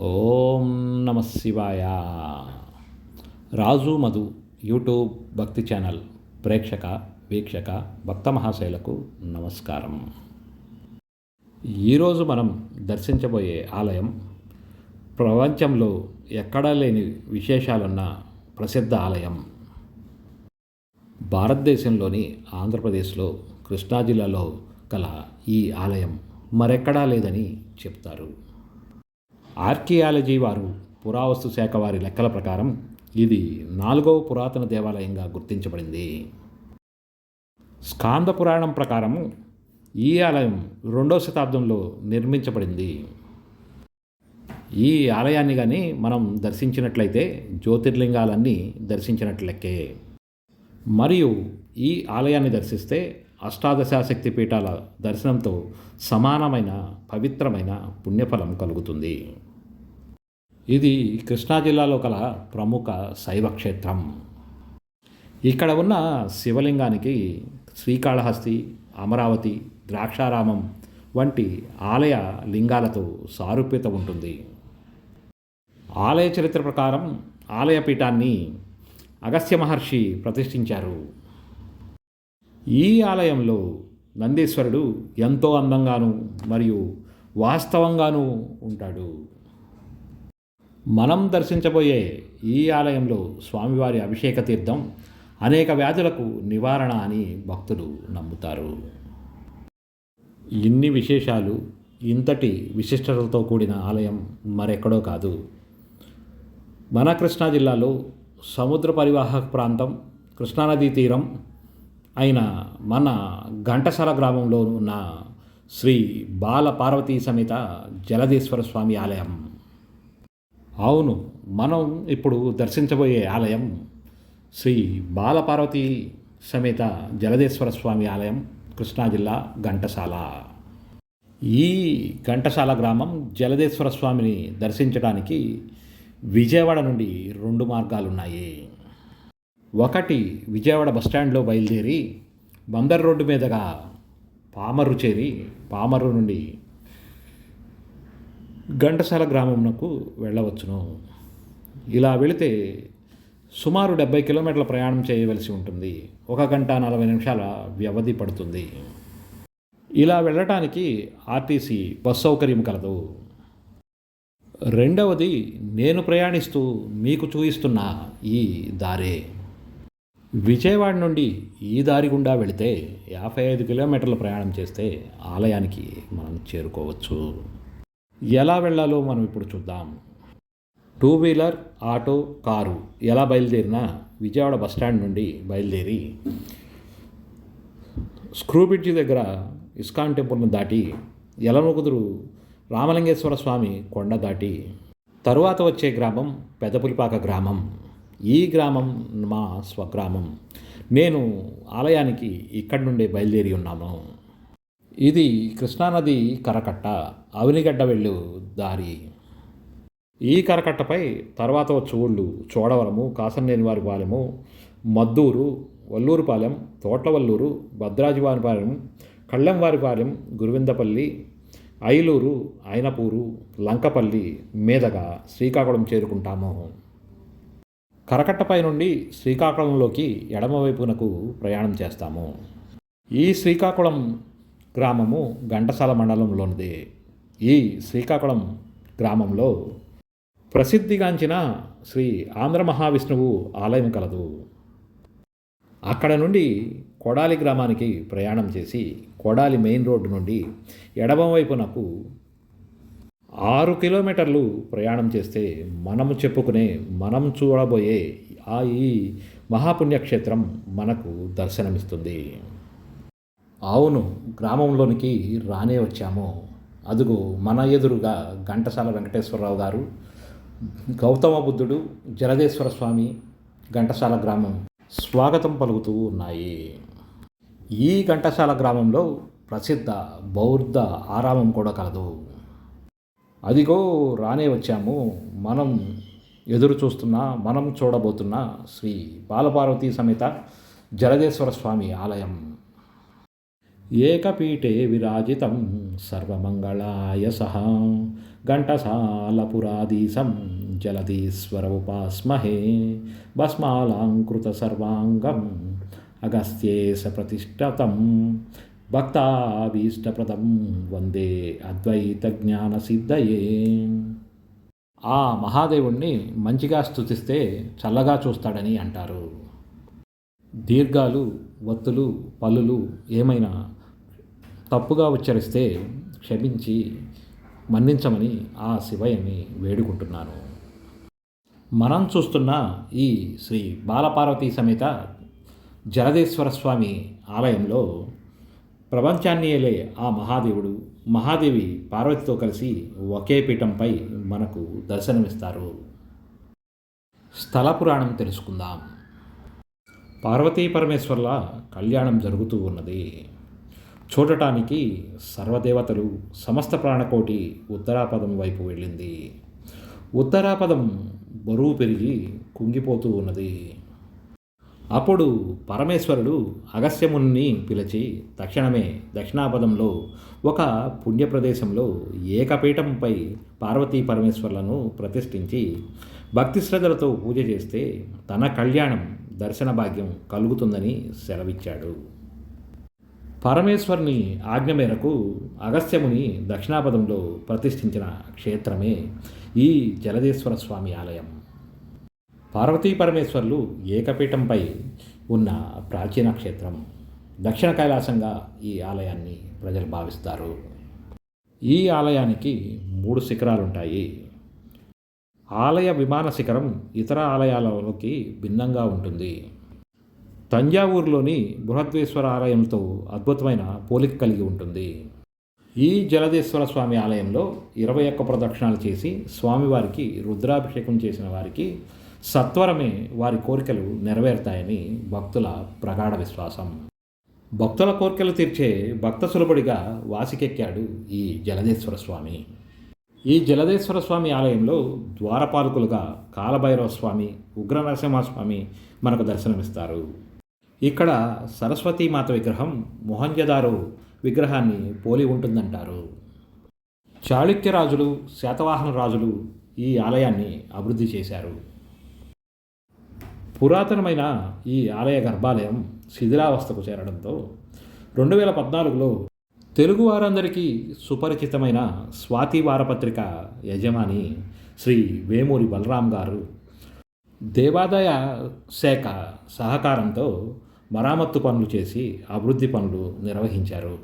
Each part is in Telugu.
ఓం నమ శివాయ. రాజు మధు యూట్యూబ్ భక్తి ఛానల్ ప్రేక్షక వీక్షక భక్త మహాశైలకు నమస్కారం. ఈరోజు మనం దర్శించబోయే ఆలయం ప్రపంచంలో ఎక్కడా లేని విశేషాలున్న ప్రసిద్ధ ఆలయం. భారతదేశంలోని ఆంధ్రప్రదేశ్లో కృష్ణా జిల్లాలో కల ఈ ఆలయం మరెక్కడా లేదని చెప్తారు. ఆర్కియాలజీ వారు పురావస్తు శాఖ వారి లెక్కల ప్రకారం ఇది నాలుగవ పురాతన దేవాలయంగా గుర్తించబడింది. స్కాంద పురాణం ప్రకారము ఈ ఆలయం రెండవ శతాబ్దంలో నిర్మించబడింది. ఈ ఆలయాన్ని కానీ మనం దర్శించినట్లయితే జ్యోతిర్లింగాలన్నీ దర్శించినట్లెక్కే మరియు ఈ ఆలయాన్ని దర్శిస్తే అష్టాదశాశక్తి పీఠాల దర్శనంతో సమానమైన పవిత్రమైన పుణ్యఫలం కలుగుతుంది. ఇది కృష్ణా జిల్లాలో కల ప్రముఖ శైవ క్షేత్రం. ఇక్కడ ఉన్న శివలింగానికి శ్రీకాళహస్తి అమరావతి ద్రాక్షారామం వంటి ఆలయ లింగాలతో సారూప్యత ఉంటుంది. ఆలయ చరిత్ర ప్రకారం ఆలయ పీఠాన్ని అగస్త్య మహర్షి ప్రతిష్ఠించారు. ఈ ఆలయంలో నందీశ్వరుడు ఎంతో అందంగాను మరియు వాస్తవంగాను ఉంటాడు. మనం దర్శించబోయే ఈ ఆలయంలో స్వామివారి అభిషేక తీర్థం అనేక వ్యాధులకు నివారణ అని భక్తులు నమ్ముతారు. ఇన్ని విశేషాలు ఇంతటి విశిష్టతతో కూడిన ఆలయం మరెక్కడో కాదు. మన కృష్ణా జిల్లాలో సముద్ర పరివాహక ప్రాంతం కృష్ణానదీ తీరం అయిన మన ఘంటసాల గ్రామంలో ఉన్న శ్రీ బాల పార్వతీ సమేత జలదేశ్వర స్వామి ఆలయం. అవును మనం ఇప్పుడు దర్శించబోయే ఆలయం శ్రీ బాలపార్వతి సమేత జలదేశ్వర స్వామి ఆలయం కృష్ణా జిల్లా ఘంటసాల. ఈ ఘంటసాల గ్రామం జలదేశ్వర స్వామిని దర్శించడానికి విజయవాడ నుండి రెండు మార్గాలున్నాయి. ఒకటి విజయవాడ బస్టాండ్లో బయలుదేరి బందర్ రోడ్డు మీదుగా పామర్రు చేరి పామరు నుండి ఘంటసాల గ్రామంకు వెళ్ళవచ్చును. ఇలా వెళితే సుమారు డెబ్బై కిలోమీటర్ల ప్రయాణం చేయవలసి ఉంటుంది. ఒక గంట నలభై నిమిషాల వ్యవధి పడుతుంది. ఇలా వెళ్ళటానికి ఆర్టీసీ బస్ సౌకర్యం కలదు. రెండవది నేను ప్రయాణిస్తూ మీకు చూపిస్తున్న ఈ దారే. విజయవాడ నుండి ఈ దారి గుండా వెళితే యాభై ఐదు కిలోమీటర్ల ప్రయాణం చేస్తే ఆలయానికి మనం చేరుకోవచ్చు. ఎలా వెళ్ళాలో మనం ఇప్పుడు చూద్దాం. టూ వీలర్ ఆటో కారు ఎలా బయలుదేరినా విజయవాడ బస్టాండ్ నుండి బయలుదేరి స్క్రూ బ్రిడ్జి దగ్గర ఇస్కాన్ టెంపుల్ను దాటి ఎలమకుదురు రామలింగేశ్వర స్వామి కొండ దాటి తరువాత వచ్చే గ్రామం పెదపులిపాక గ్రామం. ఈ గ్రామం మా స్వగ్రామం. నేను ఆలయానికి ఇక్కడి నుండే బయలుదేరి ఉన్నాము ఇది కృష్ణానది కరకట్ట అవినిగడ్డ వెళ్ళు దారి. ఈ కరకట్టపై తర్వాత వచ్చే ఊళ్ళు చోడవరము కాసంనేని వారి పాలెము మద్దూరు వల్లూరుపాలెం తోట్లవల్లూరు భద్రాజివారిపాలెం కళ్ళెంవారిపాలెం గురువిందపల్లి ఐలూరు అయినపూరు లంకపల్లి మీదగా శ్రీకాకుళం చేరుకుంటాము. కరకట్టపై నుండి శ్రీకాకుళంలోకి ఎడమవైపునకు ప్రయాణం చేస్తాము. ఈ శ్రీకాకుళం గ్రామము ఘంటసాల మండలంలోనిది. ఈ శ్రీకాకుళం గ్రామంలో ప్రసిద్ధిగాంచిన శ్రీ ఆంధ్ర మహావిష్ణువు ఆలయం కలదు. అక్కడ నుండి కొడాలి గ్రామానికి ప్రయాణం చేసి కొడాలి మెయిన్ రోడ్డు నుండి ఎడమవైపునకు ఆరు కిలోమీటర్లు ప్రయాణం చేస్తే మనము చెప్పుకునే మనం చూడబోయే ఆ ఈ మహాపుణ్యక్షేత్రం మనకు దర్శనమిస్తుంది. అవును గ్రామంలోనికి రానే వచ్చాము. అదుగు మన ఎదురుగా ఘంటసాల వెంకటేశ్వరరావు గారు గౌతమ బుద్ధుడు జలదేశ్వర స్వామి ఘంటసాల గ్రామం స్వాగతం పలుకుతూ ఉన్నాయి. ఈ ఘంటసాల గ్రామంలో ప్రసిద్ధ బౌద్ధ ఆరామం కూడా కలదు. అదిగో రానే వచ్చాము. మనం ఎదురు చూస్తున్న మనం చూడబోతున్న శ్రీ బాలపార్వతీ సమేత జలదేశ్వర స్వామి ఆలయం. ఏకపీఠే విరాజితం సర్వమంగళాయ సహ ఘంటసాలపురాధీశం జలధీశ్వర ఉపాస్మహే భస్మాలంకృత సర్వాంగం అగస్త్యేశ ప్రతిష్టతం భక్తాభీష్టప్రదం వందే అద్వైత జ్ఞాన సిద్ధయే ఆ మహాదేవుణ్ణి మంచిగా స్తుతిస్తే చల్లగా చూస్తాడని అంటారు. దీర్ఘాలు ఒత్తులు పల్లులు ఏమైనా తప్పుగా ఉచ్చరిస్తే క్షమించి మన్నించమని ఆ శివయ్యని వేడుకుంటున్నాను. మనం చూస్తున్న ఈ శ్రీ బాలపార్వతీ సమేత జలదేశ్వర స్వామి ఆలయంలో ప్రపంచాన్ని ఏలే ఆ మహాదేవుడు మహాదేవి పార్వతితో కలిసి ఒకే పీఠంపై మనకు దర్శనమిస్తారు. స్థల పురాణం తెలుసుకుందాం. పార్వతీ పరమేశ్వర్ల కళ్యాణం జరుగుతూ ఉన్నది. చూడటానికి సర్వదేవతలు సమస్త ప్రాణకోటి ఉత్తరాపదం వైపు వెళ్ళింది. ఉత్తరాపదం బరువు పెరిగి కుంగిపోతూ ఉన్నది. అప్పుడు పరమేశ్వరుడు అగస్యముని పిలిచి తక్షణమే దక్షిణాపదంలో ఒక పుణ్యప్రదేశంలో ఏకపీఠంపై పార్వతీ పరమేశ్వర్లను ప్రతిష్ఠించి భక్తి శ్రద్ధలతో పూజ చేస్తే తన కళ్యాణం దర్శన భాగ్యం కలుగుతుందని సెలవిచ్చాడు. పరమేశ్వరుని ఆజ్ఞ మేరకు అగస్త్యముని దక్షిణాపదంలో ప్రతిష్ఠించిన క్షేత్రమే ఈ జలదేశ్వర స్వామి ఆలయం. పార్వతీ పరమేశ్వర్లు ఏకపీఠంపై ఉన్న ప్రాచీన క్షేత్రం. దక్షిణ కైలాసంగా ఈ ఆలయాన్ని ప్రజలు భావిస్తారు. ఈ ఆలయానికి మూడు శిఖరాలుంటాయి. ఆలయ విమాన శిఖరం ఇతర ఆలయాలలోకి భిన్నంగా ఉంటుంది. తంజావూరులోని బృహద్వేశ్వర ఆలయంతో అద్భుతమైన పోలిక కలిగి ఉంటుంది. ఈ జలదేశ్వర స్వామి ఆలయంలో ఇరవై ఒక్క ప్రదక్షిణాలు చేసి స్వామివారికి రుద్రాభిషేకం చేసిన వారికి సత్వరమే వారి కోరికలు నెరవేరుతాయని భక్తుల ప్రగాఢ విశ్వాసం. భక్తుల కోరికలు తీర్చే భక్త సులభుడిగా వాసికెక్కాడు ఈ జలదేశ్వర స్వామి. ఈ జలదేశ్వర స్వామి ఆలయంలో ద్వారపాలకులుగా కాలభైరవ స్వామి ఉగ్ర నరసింహస్వామి మనకు దర్శనమిస్తారు. ఇక్కడ సరస్వతీమాత విగ్రహం మొహంజదారు విగ్రహాన్ని పోలి ఉంటుందంటారు. చాళుక్య రాజులు శాతవాహన రాజులు ఈ ఆలయాన్ని అభివృద్ధి చేశారు. పురాతనమైన ఈ ఆలయ గర్భాలయం శిథిలావస్థకు చేరడంతో రెండు వేల పద్నాలుగులో తెలుగు వారందరికీ సుపరిచితమైన స్వాతి వారపత్రిక యజమాని శ్రీ వేమూరి బలరాం గారు. దేవాదాయ శాఖ సహకారంతో మరామత్తు పనులు చేసి అభివృద్ధి పనులు నిర్వహించారు.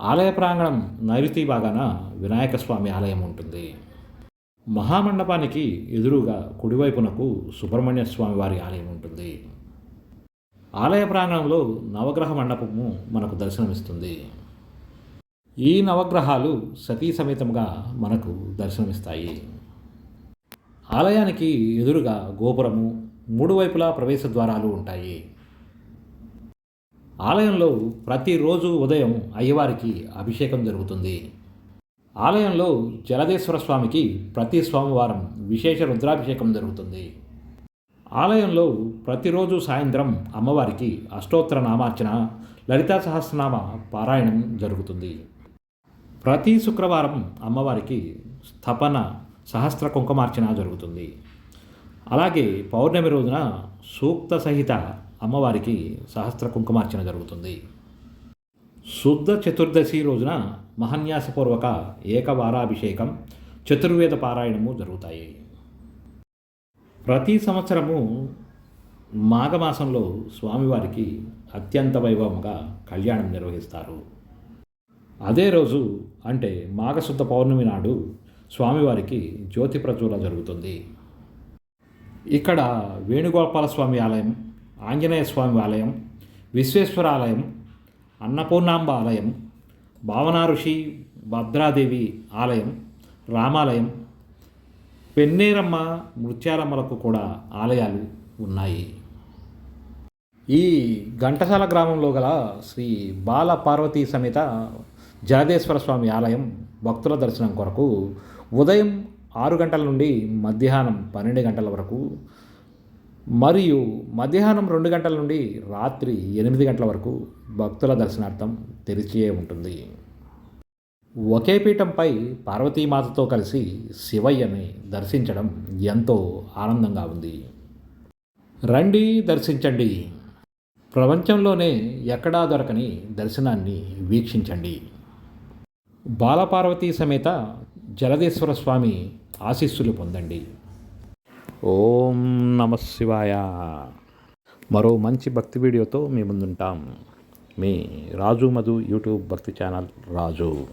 ఆలయ ప్రాంగణం నైరుతి భాగాన వినాయక స్వామి ఆలయం ఉంటుంది. మహామండపానికి ఎదురుగా కుడివైపునకు సుబ్రహ్మణ్య స్వామి వారి ఆలయం ఉంటుంది. ఆలయ ప్రాంగణంలో నవగ్రహ మండపము మనకు దర్శనమిస్తుంది. ఈ నవగ్రహాలు సతీ సమేతముగా మనకు దర్శనమిస్తాయి. ఆలయానికి ఎదురుగా గోపురము మూడు వైపులా ప్రవేశ ద్వారాలు ఉంటాయి. ఆలయంలో ప్రతిరోజు ఉదయం అయ్యవారికి అభిషేకం జరుగుతుంది. ఆలయంలో జలదేశ్వర స్వామికి ప్రతి సోమవారం విశేష రుద్రాభిషేకం జరుగుతుంది. ఆలయంలో ప్రతిరోజు సాయంత్రం అమ్మవారికి అష్టోత్తర నామార్చన లలితా సహస్రనామ పారాయణం జరుగుతుంది. ప్రతి శుక్రవారం అమ్మవారికి స్థపన సహస్ర కుంకుమార్చన జరుగుతుంది. అలాగే పౌర్ణమి రోజున సూక్త సహిత అమ్మవారికి సహస్ర కుంకుమార్చన జరుగుతుంది. శుద్ధ చతుర్దశి రోజున మహన్యాసపూర్వక ఏకవారాభిషేకం చతుర్వేద పారాయణము జరుగుతాయి. ప్రతి సంవత్సరము మాఘమాసంలో స్వామివారికి అత్యంత వైభవంగా కళ్యాణం నిర్వహిస్తారు. అదే రోజు అంటే మాఘశుద్ధ పౌర్ణమి నాడు స్వామివారికి జ్యోతి ప్రచుర జరుగుతుంది. ఇక్కడ వేణుగోపాల స్వామి ఆలయం ఆంజనేయ స్వామి ఆలయం విశ్వేశ్వర ఆలయం అన్నపూర్ణాంబ ఆలయం భావనా ఋషి భద్రాదేవి ఆలయం రామాలయం పెన్నేరమ్మ మృత్యాలమ్మలకు కూడా ఆలయాలు ఉన్నాయి. ఈ ఘంటసాల గ్రామంలో గల శ్రీ బాల పార్వతీ సమేత జగదేశ్వర స్వామి ఆలయం భక్తుల దర్శనం కొరకు ఉదయం ఆరు గంటల నుండి మధ్యాహ్నం పన్నెండు గంటల వరకు మరియు మధ్యాహ్నం రెండు గంటల నుండి రాత్రి ఎనిమిది గంటల వరకు భక్తుల దర్శనార్థం తెరిచే ఉంటుంది. ఒకే పీఠంపై పార్వతీమాతతో కలిసి శివయ్యని దర్శించడం ఎంతో ఆనందంగా ఉంది. రండి దర్శించండి. ప్రపంచంలోనే ఎక్కడా దొరకని దర్శనాన్ని వీక్షించండి. బాలపార్వతీ సమేత జలదేశ్వర స్వామి ఆశీస్సులు పొందండి. ఓం నమ శివాయ. మరో మంచి భక్తి వీడియోతో మీ ముందుంటాం. మీ రాజు మధు యూట్యూబ్ భక్తి ఛానల్ రాజు.